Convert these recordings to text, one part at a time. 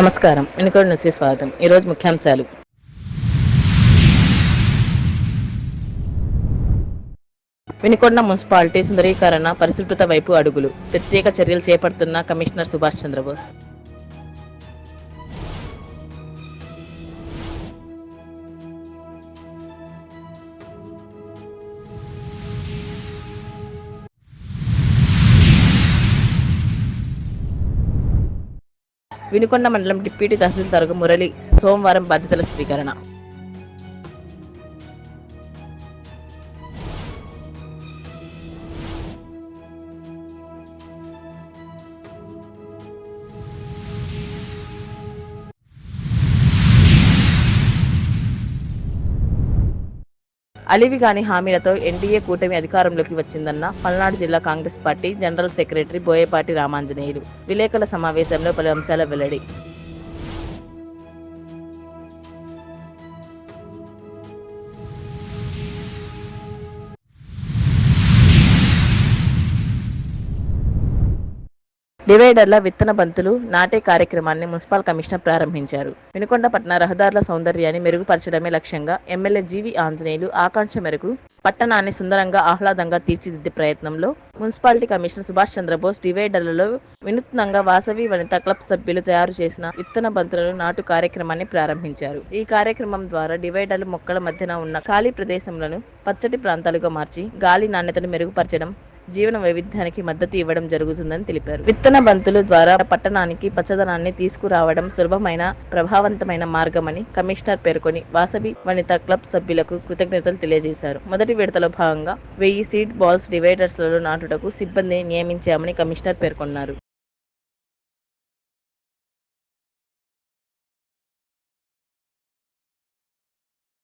నమస్కారం. వెనుకోడి నుంచి స్వాగతం. ఈరోజు ముఖ్యాంశాలు. వినికొండ మున్సిపాలిటీ సుందరీకరణ పరిశుభ్రత వైపు అడుగులు. ప్రత్యేక చర్యలు చేపడుతున్న కమిషనర్ సుభాష్ చంద్రబోస్. వినుకొండ మండలం డిప్యూటీ తహసీల్దారుగా మురళి సోమవారం బాధ్యతల స్వీకరణ. అలివిగాని హామీలతో ఎన్డీఏ కూటమి అధికారంలోకి వచ్చిందన్న పల్నాడు జిల్లా Congress party general secretary Boyapati Ramanjaneyulu. విలేకరుల సమావేశంలో పలు అంశాల వెల్లడి. డివైడర్ల విత్తన బంతులు నాటే కార్యక్రమాన్ని మున్సిపల్ కమిషనర్ ప్రారంభించారు. వినుకొండ పట్టణ రహదారుల సౌందర్యాన్ని మెరుగుపరచడమే లక్ష్యంగా ఎమ్మెల్యే జీవి ఆంజనేయులు ఆకాంక్ష మేరకు పట్టణాన్ని సుందరంగా ఆహ్లాదంగా తీర్చిదిద్దే ప్రయత్నంలో మున్సిపాలిటీ కమిషనర్ సుభాష్ చంద్రబోస్ డివైడర్లలో వినూత్నంగా వాసవి వనిత క్లబ్ సభ్యులు తయారు చేసిన విత్తన బంతులను నాటు కార్యక్రమాన్ని ప్రారంభించారు. ఈ కార్యక్రమం ద్వారా డివైడర్లు మొక్కల మధ్యన ఉన్న ఖాళీ ప్రదేశంలను పచ్చటి ప్రాంతాలుగా మార్చి గాలి నాణ్యతను మెరుగుపరచడం జీవన వైవిధ్యానికి మద్దతు ఇవ్వడం జరుగుతుందని తెలిపారు. విత్తన బంతులు ద్వారా పట్టణానికి పచ్చదనాన్ని తీసుకురావడం సులభమైన ప్రభావవంతమైన మార్గమని కమిషనర్ పేర్కొని వాసవి వనిత క్లబ్ సభ్యులకు కృతజ్ఞతలు తెలియజేశారు. మొదటి విడతలో భాగంగా వెయ్యి సీడ్ బాల్స్ డివైడర్స్లలో నాటుటకు సిబ్బందిని నియమించామని కమిషనర్ పేర్కొన్నారు.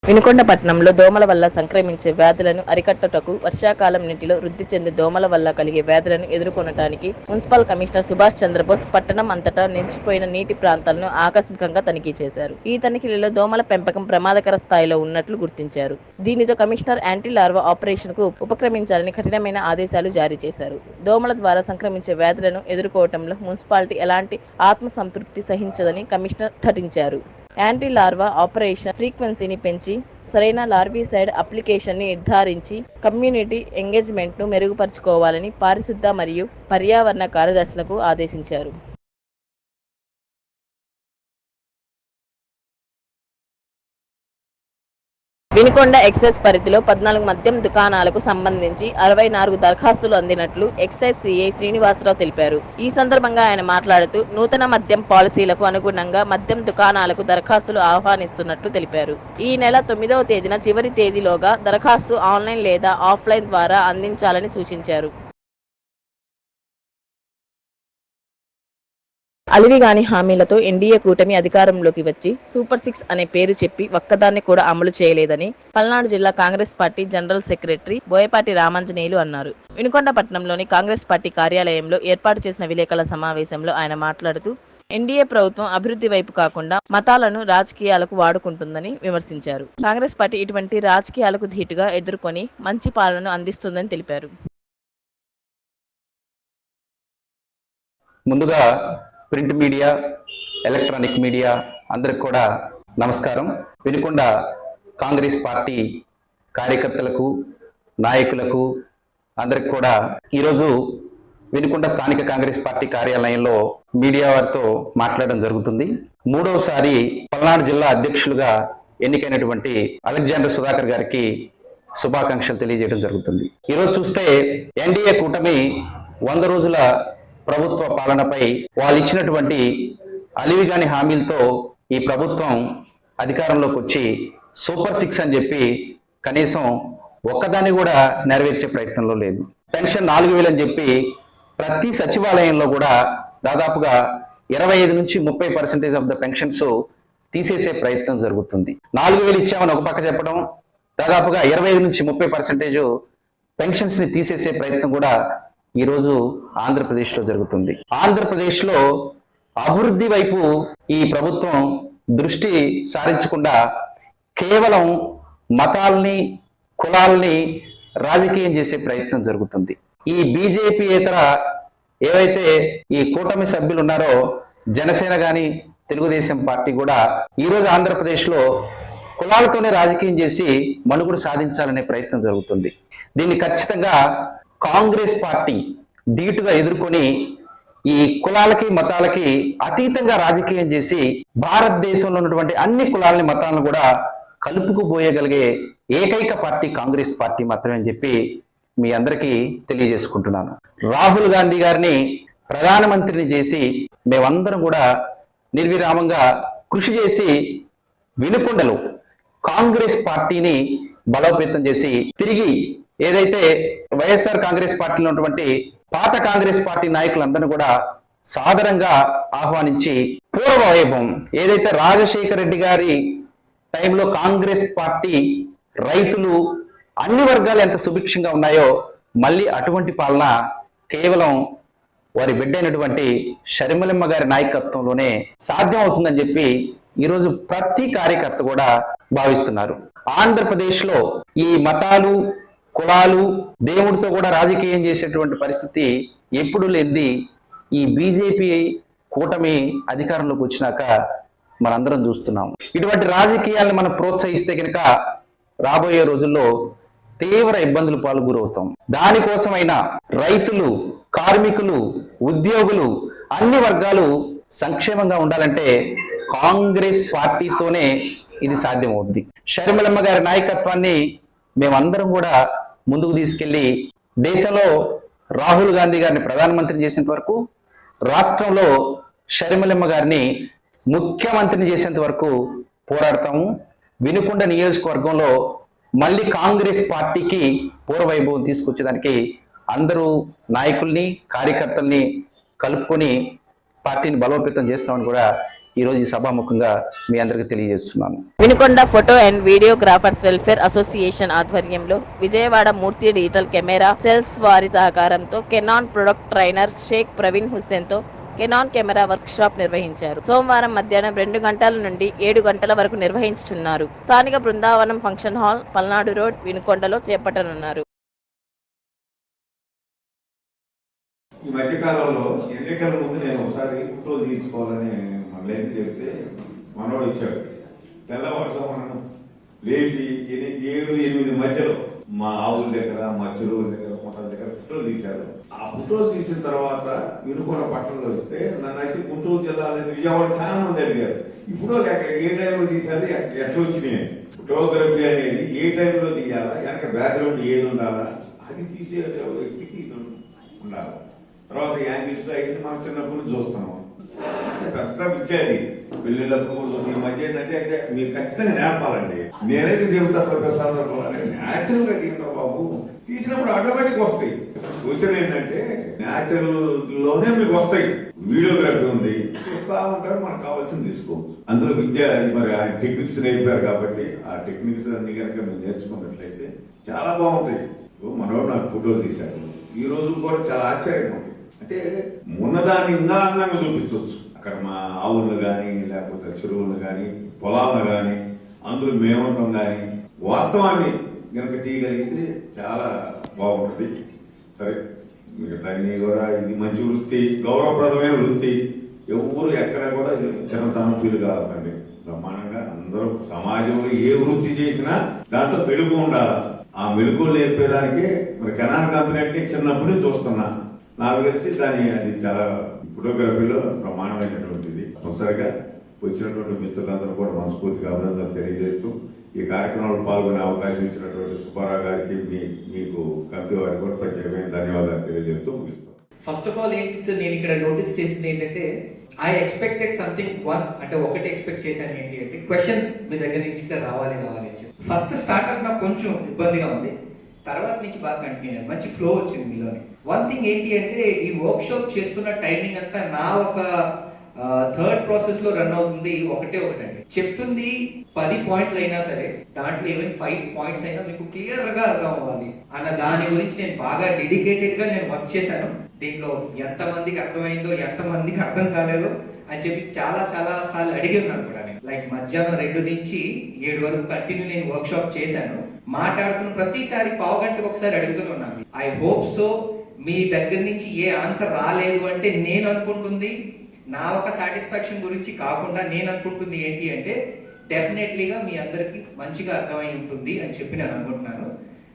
వినుకొండపట్నంలో దోమల వల్ల సంక్రమించే వ్యాధులను అరికట్టుటకు వర్షాకాలం నీటిలో వృద్ధి చెందే దోమల వల్ల కలిగే వ్యాధులను ఎదుర్కొనటానికి మున్సిపల్ కమిషనర్ సుభాష్ చంద్రబోస్ పట్టణం అంతటా నిలిచిపోయిన నీటి ప్రాంతాలను ఆకస్మికంగా తనిఖీ చేశారు. ఈ తనిఖీలలో దోమల పెంపకం ప్రమాదకర స్థాయిలో ఉన్నట్లు గుర్తించారు. దీనితో కమిషనర్ యాంటీ లార్వా ఆపరేషన్కు ఉపక్రమించాలని కఠినమైన ఆదేశాలు జారీ చేశారు. దోమల ద్వారా సంక్రమించే వ్యాధులను ఎదుర్కోవటంలో మున్సిపాలిటీ ఎలాంటి ఆత్మ సంతృప్తి సహించదని కమిషనర్ ధటించారు యాంటీ లార్వా ఆపరేషన్ ఫ్రీక్వెన్సీని పెంచి సరైన లార్వీసైడ్ అప్లికేషన్ని నిర్ధారించి కమ్యూనిటీ ఎంగేజ్మెంట్ను మెరుగుపరుచుకోవాలని పారిశుద్ధ మరియు పర్యావరణ కార్యదర్శులకు ఆదేశించారు. వినుకొండ ఎక్సైజ్ పరిధిలో పద్నాలుగు మద్యం దుకాణాలకు సంబంధించి అరవై నాలుగు దరఖాస్తులు అందినట్లు ఎక్సైజ్ సిఐ శ్రీనివాసరావు తెలిపారు. ఈ సందర్భంగా ఆయన మాట్లాడుతూ నూతన మద్యం పాలసీలకు అనుగుణంగా మద్యం దుకాణాలకు దరఖాస్తులు ఆహ్వానిస్తున్నట్లు తెలిపారు. ఈ నెల తొమ్మిదవ తేదీన చివరి తేదీలోగా దరఖాస్తు ఆన్లైన్ లేదా ఆఫ్లైన్ ద్వారా అందించాలని సూచించారు. అలివిగాని హామీలతో ఎన్డీఏ కూటమి అధికారంలోకి వచ్చి సూపర్ సిక్స్ అనే పేరు చెప్పి ఒక్కదాన్ని కూడా అమలు చేయలేదని పల్నాడు జిల్లా Congress party general secretary Boyapati Ramanjaneyulu అన్నారు. వినుకొండపట్నంలోని కాంగ్రెస్ పార్టీ కార్యాలయంలో ఏర్పాటు చేసిన విలేకరుల సమావేశంలో ఆయన మాట్లాడుతూ ఎన్డీఏ ప్రభుత్వం అభివృద్ధి వైపు కాకుండా మతాలను రాజకీయాలకు వాడుకుంటుందని విమర్శించారు. కాంగ్రెస్ పార్టీ ఇటువంటి రాజకీయాలకు ధీటుగా ఎదుర్కొని మంచి పాలనను అందిస్తుందని తెలిపారు. ముందుగా ప్రింట్ మీడియా ఎలక్ట్రానిక్ మీడియా అందరికి కూడా నమస్కారం. వినుకొండ కాంగ్రెస్ పార్టీ కార్యకర్తలకు నాయకులకు అందరికి కూడా ఈరోజు వినుకొండ స్థానిక కాంగ్రెస్ పార్టీ కార్యాలయంలో మీడియా వారితో మాట్లాడడం జరుగుతుంది. మూడవసారి పల్నాడు జిల్లా అధ్యక్షులుగా ఎన్నికైనటువంటి అలెగ్జాండర్ సుధాకర్ గారికి శుభాకాంక్షలు తెలియజేయడం జరుగుతుంది. ఈరోజు చూస్తే ఎన్డీఏ కూటమి వంద రోజుల ప్రభుత్వ పాలనపై వాళ్ళు ఇచ్చినటువంటి అలివిగాని హామీలతో ఈ ప్రభుత్వం అధికారంలోకి వచ్చి సూపర్ సిక్స్ అని చెప్పి కనీసం ఒక్కదాన్ని కూడా నెరవేర్చే ప్రయత్నంలో లేదు. పెన్షన్ నాలుగు వేలు అని చెప్పి ప్రతి సచివాలయంలో కూడా దాదాపుగా ఇరవై ఐదు నుంచి ముప్పై పర్సెంటేజ్ ఆఫ్ ద పెన్షన్స్ తీసేసే ప్రయత్నం జరుగుతుంది. నాలుగు వేలు ఇచ్చామని ఒక పక్క చెప్పడం దాదాపుగా ఇరవై ఐదు నుంచి ముప్పై పర్సెంటేజ్ పెన్షన్స్ని తీసేసే ప్రయత్నం కూడా ఈరోజు ఆంధ్రప్రదేశ్లో జరుగుతుంది. ఆంధ్రప్రదేశ్లో అభివృద్ధి వైపు ఈ ప్రభుత్వం దృష్టి సారించకుండా కేవలం మతాల్ని కులాల్ని రాజకీయం చేసే ప్రయత్నం జరుగుతుంది. ఈ బీజేపీయేతర ఏవైతే ఈ కూటమి సభ్యులు ఉన్నారో జనసేన గాని తెలుగుదేశం పార్టీ కూడా ఈరోజు ఆంధ్రప్రదేశ్లో కులాలతోనే రాజకీయం చేసి మనుగుడు సాధించాలనే ప్రయత్నం జరుగుతుంది. దీన్ని ఖచ్చితంగా కాంగ్రెస్ పార్టీ ధీటుగా ఎదుర్కొని ఈ కులాలకి మతాలకి అతీతంగా రాజకీయం చేసి భారతదేశంలో ఉన్నటువంటి అన్ని కులాలని మతాలను కూడా కలుపుకుపోయగలిగే ఏకైక పార్టీ కాంగ్రెస్ పార్టీ మాత్రమే అని చెప్పి మీ అందరికీ తెలియజేసుకుంటున్నాను. రాహుల్ గాంధీ గారిని ప్రధానమంత్రిని చేసి మేమందరం కూడా నిర్విరామంగా కృషి చేసి వినుకొండలో కాంగ్రెస్ పార్టీని బలోపేతం చేసి తిరిగి ఏదైతే వైఎస్ఆర్ కాంగ్రెస్ పార్టీలో ఉన్నటువంటి పాత కాంగ్రెస్ పార్టీ నాయకులందరినీ కూడా సాదరంగా ఆహ్వానించి పూర్వ వైభవం ఏదైతే రాజశేఖర రెడ్డి గారి టైంలో కాంగ్రెస్ పార్టీ రైతులు అన్ని వర్గాలు ఎంత సుభిక్షంగా ఉన్నాయో మళ్ళీ అటువంటి పాలన కేవలం వారి బిడ్డైనటువంటి షర్మిలమ్మ గారి నాయకత్వంలోనే సాధ్యం అవుతుందని చెప్పి ఈరోజు ప్రతి కార్యకర్త కూడా భావిస్తున్నారు. ఆంధ్రప్రదేశ్లో ఈ మతాలు కులాలు దేవుడితో కూడా రాజకీయం చేసేటువంటి పరిస్థితి ఎప్పుడు లేనిది ఈ బీజేపీ కూటమి అధికారంలోకి వచ్చినాక మనందరం చూస్తున్నాం. ఇటువంటి రాజకీయాలను మనం ప్రోత్సహిస్తే కనుక రాబోయే రోజుల్లో తీవ్ర ఇబ్బందులు పాలు గురవుతాం దానికోసమైనా రైతులు కార్మికులు ఉద్యోగులు అన్ని వర్గాలు సంక్షేమంగా ఉండాలంటే కాంగ్రెస్ పార్టీతోనే ఇది సాధ్యమవుద్ది. షర్మిలమ్మ గారి నాయకత్వాన్ని మేమందరం కూడా ముందుకు తీసుకెళ్ళి దేశంలో రాహుల్ గాంధీ గారిని ప్రధానమంత్రిని చేసేంత వరకు రాష్ట్రంలో షర్మిలమ్మ గారిని ముఖ్యమంత్రిని చేసేంత వరకు పోరాడతాము. వినుకొండ నియోజకవర్గంలో మళ్ళీ కాంగ్రెస్ పార్టీకి పూర్వవైభవం తీసుకొచ్చేదానికి అందరూ నాయకుల్ని కార్యకర్తల్ని కలుపుకొని పార్టీని బలోపేతం చేస్తామని కూడా ఈరోజు ఈ సభాముఖంగా మీ అందరికీ తెలియజేస్తున్నాను. Vinukonda photo and videographers welfare association ఆధ్వర్యంలో Vijayawada Murthy digital camera sales వారి సహకారంతో Canon product trainer Shaik Praveen హుస్సేన్తో Canon camera workshop నిర్వహించారు. సోమవారం మధ్యాహ్నం రెండు గంటల నుండి ఏడు గంటల వరకు నిర్వహించుచున్నారు స్థానిక Brindavanam function hall Palnadu road వినుకొండలో చేపట్టనున్నారు. ఈ మధ్యకాలంలో ఎన్నికల ముందు నేను ఒకసారి ఫోటోలు తీసుకోవాలని మళ్ళీ చెప్తే మనోడు ఇచ్చాడు. తెల్లవారుసామను లేపి ఎన్ని- ఏడు ఎనిమిది మధ్యలో మా ఆవుల దగ్గర మా చెరువుల దగ్గర మొట్టల దగ్గర ఫోటోలు తీశారు. ఆ ఫోటోలు తీసిన తర్వాత వినుకొండ పట్టణంలో వస్తే నన్ను అయితే గుంటూరు జిల్లాలో విజయవాడ చాలా మంది అడిగారు ఈ ఫోటోలు ఏ టైంలో తీశారు ఎట్లా వచ్చినాయి? ఫోటోగ్రఫీ అనేది ఏ టైంలో తీయాలా వెనక బ్యాక్గ్రౌండ్ ఏది ఉండాలా? అది తీసే వ్యక్తికి ఇది ఉండాలి. తర్వాత యాంగిల్స్ అయింది మనం చిన్నప్పుడు చూస్తున్నాం పెద్ద విద్యాది పెళ్ళిళ్ళప్పుడు కూడా చూసి మధ్య ఏంటంటే అంటే మీరు ఖచ్చితంగా నేర్పాలండి. నేనైతే చెబుతా ప్రతి సందర్భంలో న్యాచురల్గా తీయండి బాబు. తీసినప్పుడు ఆటోమేటిక్ వస్తాయి. సూచన ఏంటంటే న్యాచురల్లోనే మీకు వస్తాయి. వీడియోగ్రఫీ ఉంది. చూస్తా ఉంటారు మనకు కావాల్సింది తీసుకోవచ్చు. అందులో విద్య మరి ఆ టెక్నిక్స్ నేర్పారు కాబట్టి ఆ టెక్నిక్స్ అన్ని కనుక మీరు నేర్చుకున్నట్లయితే చాలా బాగుంటాయి. ఓ నాకు ఫోటోలు తీశారు ఈ రోజు కూడా చాలా ఆశ్చర్యంగా ఉంటుంది అంటే ఉన్నదాన్ని ఇంకా అందంగా చూపించవచ్చు. అక్కడ మా ఆవులను కానీ లేకపోతే చెరువులను కానీ పొలాలను కానీ అందులో మేమంటాం కానీ వాస్తవాన్ని కనుక తీయగలిగితే చాలా బాగుంటుంది. సరే మిగతా కూడా. ఇది మంచి వృత్తి గౌరవప్రదమైన వృత్తి. ఎవరు ఎక్కడ కూడా చిన్నతనం ఫీల్ కావద్దండి. బ్రహ్మాండంగా అందరూ సమాజంలో ఏ వృత్తి చేసినా దాంట్లో మెలుగు ఉండాలి. ఆ మెలుగు నేర్పేదానికి మరి కెనాన్ కంపెనీ అంటే చిన్నప్పుడు చూస్తున్నా. నాకు తెలిసి దాని అది చాలా ఫోటోగ్రఫీలో ప్రమాణమైనటువంటిది. ఒకసారిగా వచ్చినటువంటి మిత్రులందరూ కూడా మనస్ఫూర్తిగా అభినందనలు తెలియజేస్తూ ఈ కార్యక్రమంలో పాల్గొనే అవకాశం ఇచ్చినటువంటి సుబ్బారావు గారికి మీ మీకు కంపెనీ వారికి కూడా ప్రత్యేకమైన ధన్యవాదాలు తెలియజేస్తూ ముగిస్తాం. ఫస్ట్ ఆఫ్ ఆల్ ఏంటి సార్ నేను ఇక్కడ నోటీస్ చేసింది ఏంటంటే ఐ ఎక్స్పెక్టెడ్ సంథింగ్ వన్ అంటే ఒకటి ఎక్స్పెక్ట్ చేశాను ఏంటి అంటే క్వశ్చన్స్ మీ దగ్గర నుంచి ఇక్కడ రావాలి రావాలి చెప్పి. ఫస్ట్ స్టార్ట్అప్ నాకు కొంచెం ఇబ్బందిగా ఉంది. తర్వాత నుంచి బాగా కంటిన్యూ అయ్యాను మంచి ఫ్లో వచ్చింది మీలోని వన్ థింగ్ ఏంటి అంటే ఈ వర్క్ షాప్ చేస్తున్న టైమింగ్ అంతా నా ఒక థర్డ్ ప్రాసెస్లో రన్ అవుతుంది ఒకటే ఒకటండి. చెప్తుంది పది పాయింట్లు అయినా సరే దాంట్లో ఈవెన్ ఫైవ్ పాయింట్స్ అయినా మీకు క్లియర్గా అర్థం అవ్వాలి. అన్న దాని గురించి నేను బాగా డెడికేటెడ్గా నేను వర్క్ చేశాను. దీంట్లో ఎంత మందికి అర్థమైందో ఎంత మందికి అర్థం కాలేదో అని చెప్పి చాలా చాలా సార్లు అడిగి ఉన్నాను కూడా నేను. లైక్ మధ్యాహ్నం రెండు నుంచి ఏడు వరకు కంటిన్యూ నేను వర్క్ షాప్ చేశాను. మాట్లాడుతున్న ప్రతిసారి పావు గంటకు ఒకసారి అడుగుతూనే ఉన్నాను. ఐ హోప్ సో మీ దగ్గర నుంచి ఏ ఆన్సర్ రాలేదు అంటే నేను అనుకుంటుంది. నా ఒక సాటిస్ఫాక్షన్ గురించి కాకుండా నేను అనుకుంటుంది ఏంటి అంటే డెఫినెట్లీగా మీ అందరికి మంచిగా అర్థమై ఉంటుంది అని చెప్పి నేను అనుకుంటున్నాను.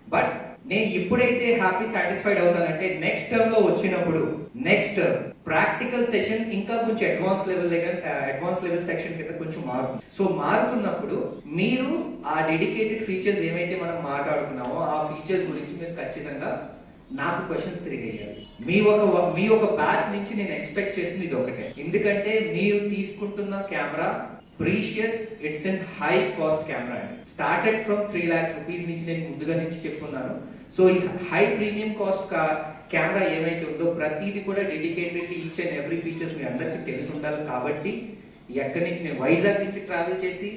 బట్ నేను ఎప్పుడైతే హ్యాపీ సాటిస్ఫైడ్ అవుతానంటే నెక్స్ట్ టర్మ్లో వచ్చినప్పుడు నెక్స్ట్ ప్రాక్టికల్ సెషన్ ఇంకా కొంచెం అడ్వాన్స్ లెవెల్ దగ్గర అడ్వాన్స్ లెవెల్ సెక్షన్ కింద కొంచెం మారుతుంది. సో మారుతున్నప్పుడు మీరు ఆ డెడికేటెడ్ ఫీచర్స్ ఏమైతే మనం మాట్లాడుతున్నామో ఆ ఫీచర్స్ గురించి మీరు ఖచ్చితంగా నాకు క్వశ్చన్స్ తిరిగేయాలి. మీ ఒక మీ ఒక బ్యాచ్ నుంచి నేను ఎక్స్పెక్ట్ చేసింది ఇది ఒకటే. ఎందుకంటే మీరు తీసుకుంటున్న camera precious it's an high cost camera అండి. Started from three lakhs rupees నుంచి నేను ముందుగా నుంచి చెప్పుకున్నాను సో ఈ హై ప్రీమియం కాస్ట్ కెమెరా ఏమైతే ఉందో ప్రతిదీ కూడా dedicated each and every features మీ అందరికీ తెలిసి ఉండాలి. కాబట్టి ఎక్కడి నుంచి నేను వైజాగ్ నుంచి ట్రావెల్ చేసి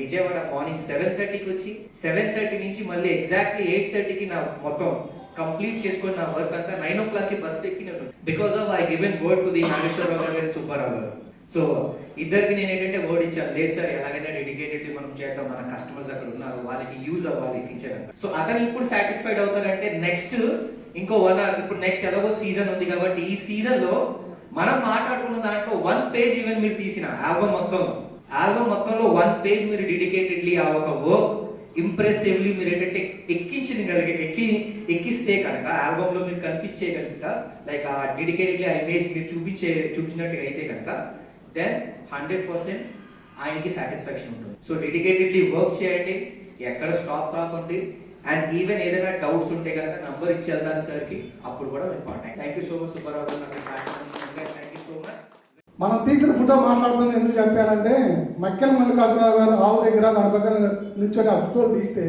విజయవాడ మార్నింగ్ సెవెన్ థర్టీకి వచ్చి సెవెన్ థర్టీ నుంచి మళ్ళీ ఎగ్జాక్ట్లీ ఎయిట్ థర్టీకి నా మొత్తం కంప్లీట్ చేసుకుని నా వర్క్ అంతా నైన్ ఓ క్లాక్కి బస్ ఎక్కి because of I given word to the Nageswararao garu and Subbarao గారు సో ఇద్దరికి నేను ఏంటంటే వర్డ్ ఇచ్చాను. లేదు సార్ ఎలాగైనా డెడికేటెడ్ మనం చేద్దాం. మన కస్టమర్స్ అక్కడ ఉన్నారు. వాళ్ళకి యూజ్ అవ్వాలి ఫీచర్ సో అతను ఇప్పుడు సాటిస్ఫైడ్ అవుతారంటే నెక్స్ట్ ఇంకో వన్ ఇప్పుడు నెక్స్ట్ ఎలాగో సీజన్ ఉంది కాబట్టి ఈ సీజన్లో మనం మాట్లాడుకున్న దాంట్లో వన్ పేజ్ ఈవెన్ మీరు తీసిన ఆల్బమ్ మొత్తంలో ఆల్బమ్ మొత్తంలో వన్ పేజ్ మీరు డెడికేటెడ్లీ ఆ ఒక వర్క్ ఇంప్రెసివ్లీ మీరు ఏంటంటే ఎక్కించింది కలిగే ఎక్కి ఎక్కిస్తే కనుక ఆల్బమ్లో మీరు కనిపించే కనుక లైక్ ఆ డెడికేటెడ్లీ ఆ ఇమేజ్ మీరు చూపించే చూపించినట్టుగా అయితే కనుక దెన్ హండ్రెడ్ పర్సెంట్ ఆయనకి సాటిస్ఫాక్షన్ ఉంటుంది. సో డెడికేటెడ్లీ వర్క్ చేయండి ఎక్కడ స్టాప్ కాకుండా అండ్ ఈవెన్ ఏదైనా డౌట్స్ ఉంటే కనుక నంబర్ ఇచ్చి వెళ్తాను సార్కి అప్పుడు కూడా మీరు contact thank you so much Subbarao thank you so much మనం తీసిన ఫోటో మాట్లాడుతుంది ఎందుకు చెప్పానంటే మక్కెల మల్లికార్జునరావు గారు ఆవు దగ్గర దాని పక్కన నిల్చొని ఆ ఫోటో తీస్తే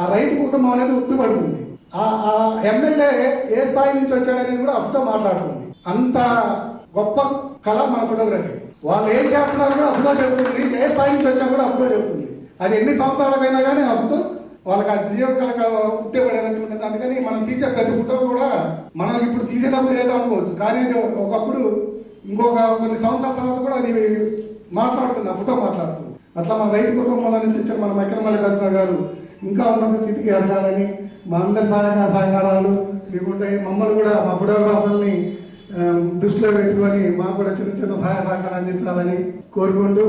ఆ రైతు కుటుంబం అనేది ఉత్తుపడుతుంది. ఆ ఆ ఎమ్మెల్యే ఏ స్థాయి నుంచి వచ్చాడనేది కూడా ఆ ఫోటో మాట్లాడుతుంది. అంత గొప్ప కళ మన ఫోటోగ్రఫీ. వాళ్ళు ఏం చేస్తున్నారు కూడా అప్పుడో చెబుతుంది. ఏ స్థాయి నుంచి వచ్చా కూడా అప్పుడో చెబుతుంది. అది ఎన్ని సంవత్సరాలకైనా కానీ అప్పుడు వాళ్ళకి ఆ జీవకళ ఉట్టేపడేటట్టు ఉంటుంది అందుకని మనం తీసే ప్రతి ఫోటో కూడా మనం ఇప్పుడు తీసేటప్పుడు ఏదో అనుకోవచ్చు. కానీ ఒకప్పుడు ఇంకొక కొన్ని సంవత్సరాల తర్వాత కూడా అది మాట్లాడుతుంది ఆ ఫోటో మాట్లాడుతుంది. అట్లా మన రైతు కుటుంబాల నుంచి వచ్చిన మన మక్కిన మల్లికార్జున గారు. ఇంకా ఉన్నత స్థితికి ఎదగాలని మా అందరి సహాయ సహకారాలు మీకుంటాయి మమ్మల్ని కూడా మా ఫోటోగ్రాఫర్ని దృష్టిలో పెట్టుకొని మాకు కూడా చిన్న చిన్న సహాయ సహకారం అందించాలని కోరుకుంటూ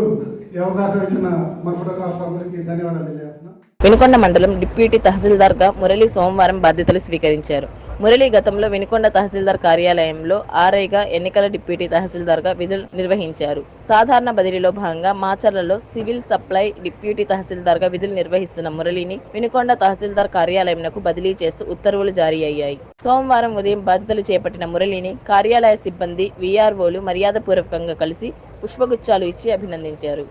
ఈ అవకాశం ఇచ్చిన మా ఫోటోగ్రాఫర్స్ అందరికీ ధన్యవాదాలు తెలియజేస్తాను వినుకొండ మండలం డిప్యూటీ తహసీల్దార్గా మురళి సోమవారం బాధ్యతలు స్వీకరించారు. మురళి గతంలో వినుకొండ తహసీల్దార్ కార్యాలయంలో ఆర్ఐగా ఎన్నికల డిప్యూటీ తహసీల్దార్గా విధులు నిర్వహించారు. సాధారణ బదిలీలో భాగంగా మాచర్లలో సివిల్ సప్లై డిప్యూటీ తహసీల్దార్గా విధులు నిర్వహిస్తున్న మురళిని వినుకొండ తహసీల్దార్ కార్యాలయంకు బదిలీ చేస్తూ ఉత్తర్వులు జారీ అయ్యాయి. సోమవారం ఉదయం బాధ్యతలు చేపట్టిన మురళిని కార్యాలయ సిబ్బంది వీఆర్ఓలు మర్యాదపూర్వకంగా కలిసి పుష్పగుచ్చాలు ఇచ్చి అభినందించారు.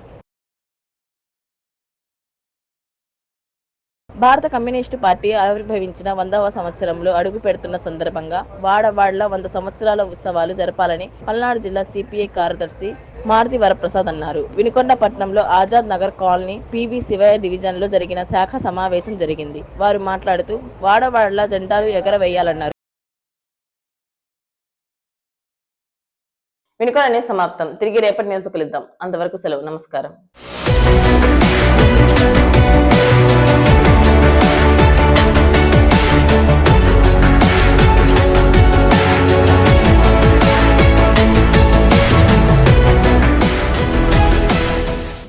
భారత కమ్యూనిస్టు పార్టీ ఆవిర్భవించిన వందవ సంవత్సరంలో అడుగు పెడుతున్న సందర్భంగా వాడవాడల వంద సంవత్సరాల ఉత్సవాలు జరపాలని పల్నాడు జిల్లా సిపిఐ కార్యదర్శి మారుతి వరప్రసాద్ అన్నారు. వినుకొండ పట్టణంలో Azad Nagar colony P V డివిజన్లో జరిగిన శాఖ సమావేశం జరిగింది. వారు మాట్లాడుతూ వాడవాడల జెండాలు ఎగరవేయాలన్నారు. వినుకొండనే సమాప్తం. తిరిగి రేపటి న్యూస్ కలుద్దాం. అంతవరకు సెలవు. నమస్కారం.